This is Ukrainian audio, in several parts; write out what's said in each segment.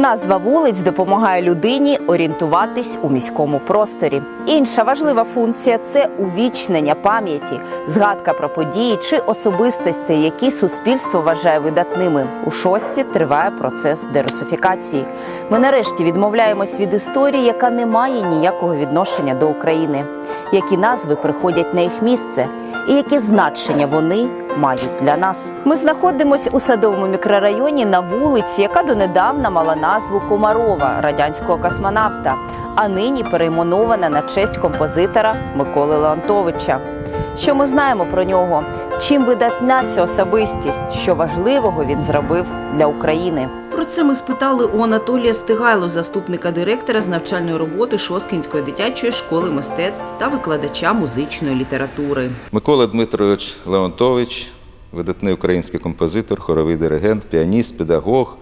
Назва вулиць допомагає людині орієнтуватись у міському просторі. Інша важлива функція це увічнення пам'яті, згадка про події чи особистості, які суспільство вважає видатними. У шостці триває процес дерусифікації. Ми нарешті відмовляємось від історії, яка не має ніякого відношення до України. Які назви приходять на їх місце, і які значення вони мають для нас. Ми знаходимося у садовому мікрорайоні на вулиці, яка донедавна мала назву Комарова радянського космонавта, а нині перейменована на честь композитора Миколи Леонтовича. Що ми знаємо про нього? Чим видатна ця особистість? Що важливого він зробив для України? Про це ми спитали у Анатолія Стигайло, заступника директора з навчальної роботи Шосткінської дитячої школи мистецтв та викладача музичної літератури. Микола Дмитрович Леонтович, видатний український композитор, хоровий диригент, піаніст, педагог,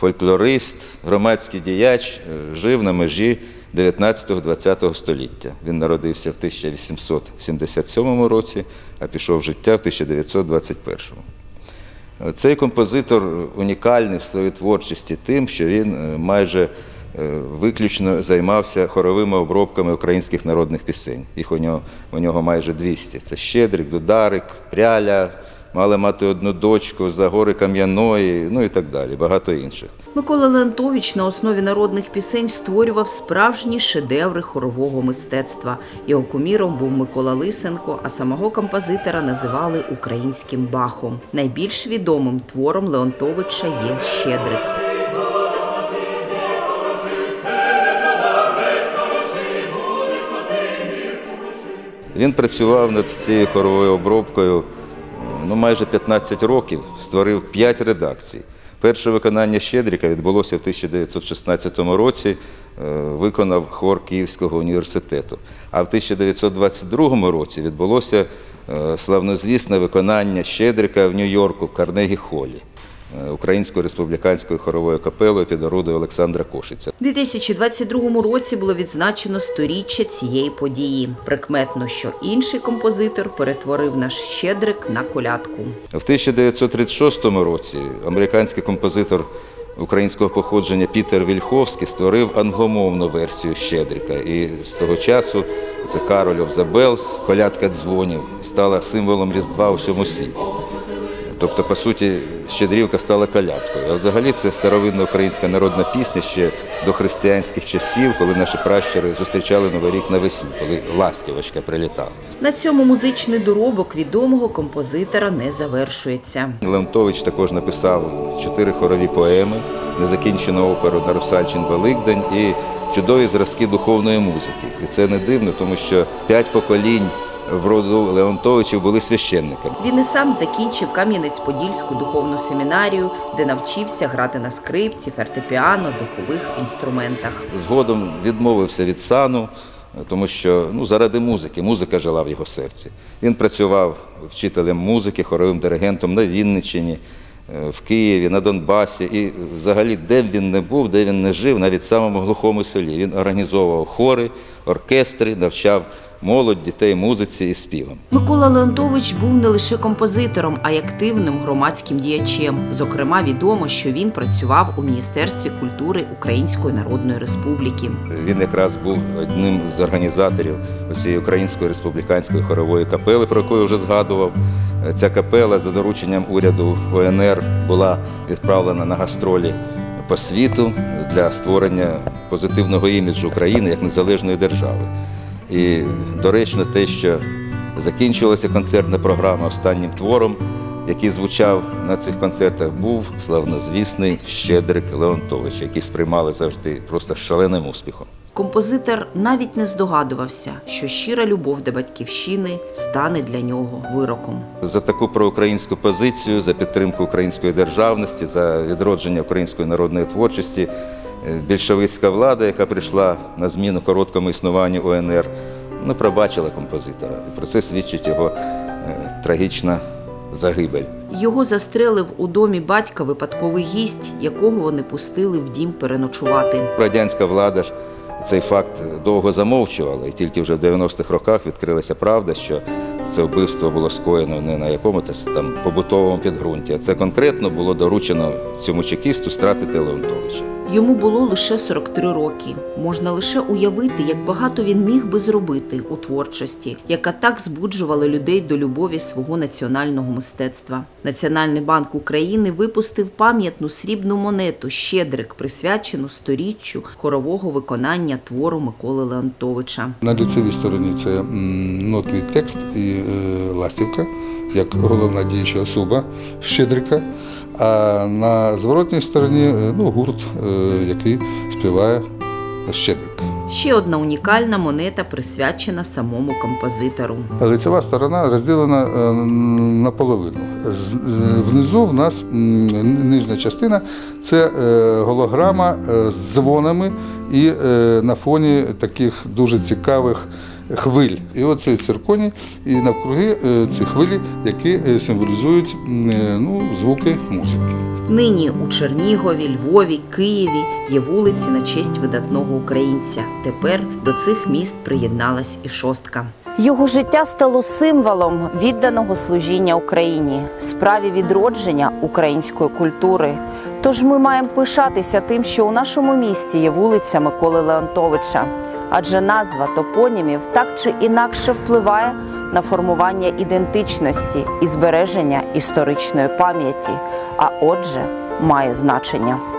фольклорист, громадський діяч, е, жив на межі 19-20 століття. Він народився в 1877 році, а пішов в життя в 1921. Цей композитор унікальний в своїй творчості тим, що він е, майже е, виключно займався хоровими обробками українських народних пісень. Їх у нього, у нього майже 200. Це Щедрик, Дударик, Пряля, мали мати одну дочку, за гори Кам'яної, ну і так далі, багато інших. Микола Леонтович на основі народних пісень створював справжні шедеври хорового мистецтва. Його куміром був Микола Лисенко, а самого композитора називали українським бахом. Найбільш відомим твором Леонтовича є Щедрик. Він працював над цією хоровою обробкою ну, майже 15 років, створив 5 редакцій. Перше виконання Щедріка відбулося в 1916 році, е, виконав хор Київського університету. А в 1922 році відбулося е, славнозвісне виконання Щедрика в Нью-Йорку в Карнегі Холі Українською республіканською хоровою капелою під орудою Олександра Кошиця. У 2022 році було відзначено сторіччя цієї події. Прикметно, що інший композитор перетворив наш щедрик на колядку. В 1936 році американський композитор українського походження Пітер Вільховський створив англомовну версію Щедрика. І з того часу це of the колядка дзвонів, стала символом Різдва у всьому світі. Тобто, по суті, Щедрівка стала колядкою. А взагалі це старовинна українська народна пісня ще до християнських часів, коли наші пращури зустрічали Новий рік навесні, коли ластівочка прилітала. На цьому музичний доробок відомого композитора не завершується. Леонтович також написав чотири хорові поеми, незакінчену оперу на Русальчин Великдень і чудові зразки духовної музики. І це не дивно, тому що п'ять поколінь в роду Леонтовичів були священниками. Він і сам закінчив Кам'янець-Подільську духовну семінарію, де навчився грати на скрипці, фортепіано, духових інструментах. Згодом відмовився від сану, тому що ну, заради музики, музика жила в його серці. Він працював вчителем музики, хоровим диригентом на Вінниччині, е, в Києві, на Донбасі. І взагалі, де він не був, де він не жив, навіть в самому глухому селі. Він організовував хори, оркестри, навчав молодь, дітей музиці і співам. Микола Леонтович був не лише композитором, а й активним громадським діячем. Зокрема, відомо, що він працював у Міністерстві культури Української Народної Республіки. Він якраз був одним з організаторів цієї української республіканської хорової капели, про яку я вже згадував. Ця капела за дорученням уряду ОНР була відправлена на гастролі по світу для створення позитивного іміджу України як незалежної держави. І доречно те, що закінчилася концертна програма останнім твором, який звучав на цих концертах, був славнозвісний Щедрик Леонтович, який сприймали завжди просто шаленим успіхом. Композитор навіть не здогадувався, що щира любов до батьківщини стане для нього вироком. За таку проукраїнську позицію, за підтримку української державності, за відродження української народної творчості, більшовицька влада, яка прийшла на зміну короткому існуванню ОНР, не пробачила композитора. І про це свідчить його е, трагічна загибель. Його застрелив у домі батька випадковий гість, якого вони пустили в дім переночувати. Радянська влада ж цей факт довго замовчувала, і тільки вже в 90-х роках відкрилася правда, що це вбивство було скоєно не на якомусь там побутовому підґрунті, а це конкретно було доручено цьому чекісту стратити Леонтовича. Йому було лише 43 роки. Можна лише уявити, як багато він міг би зробити у творчості, яка так збуджувала людей до любові свого національного мистецтва. Національний банк України випустив пам'ятну срібну монету Щедрик, присвячену сторіччю хорового виконання твору Миколи Леонтовича. На лицевій стороні це нотний текст і ластівка, як головна діюча особа Щедрика. А на зворотній стороні е, ну, гурт, е, який співає Щедрик. Ще одна унікальна монета присвячена самому композитору. Лицева сторона розділена е, наполовину. Е, Внизу в нас нижня частина це е, голограма е, з дзвонами і е, на фоні таких дуже цікавих хвиль. І оцей цирконі, і навкруги е, ці хвилі, які е, символізують е, ну, звуки музики. Нині у Чернігові, Львові, Києві є вулиці на честь видатного українця. Тепер до цих міст приєдналась і шостка. Його життя стало символом відданого служіння Україні, справі відродження української культури. Тож ми маємо пишатися тим, що у нашому місті є вулиця Миколи Леонтовича, адже назва топонімів так чи інакше впливає на формування ідентичності і збереження історичної пам'яті, а отже, має значення.